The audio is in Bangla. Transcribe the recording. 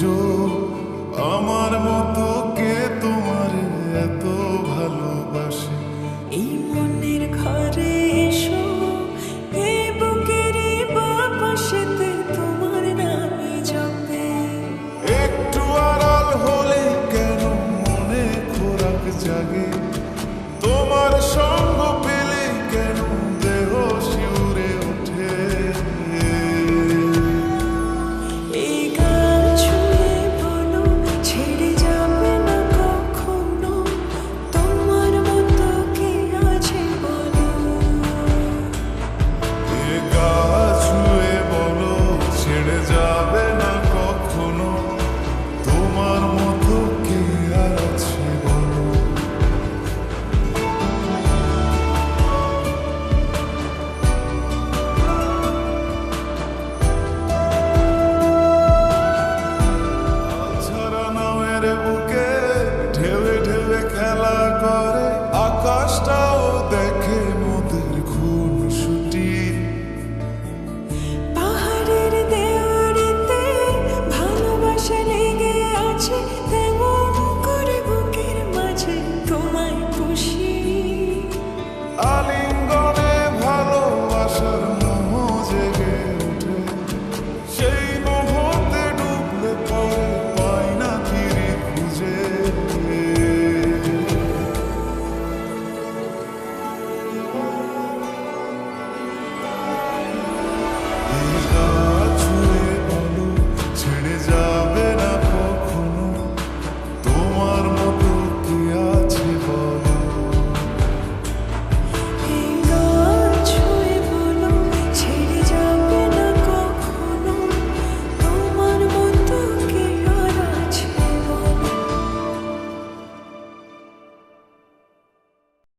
বুঝো আমার মতো কে তোমার এত ভালোবাসে? এই মনের ঘরে এসো তোমার একটু আড়াল হলে খোরাক জাগে? busqué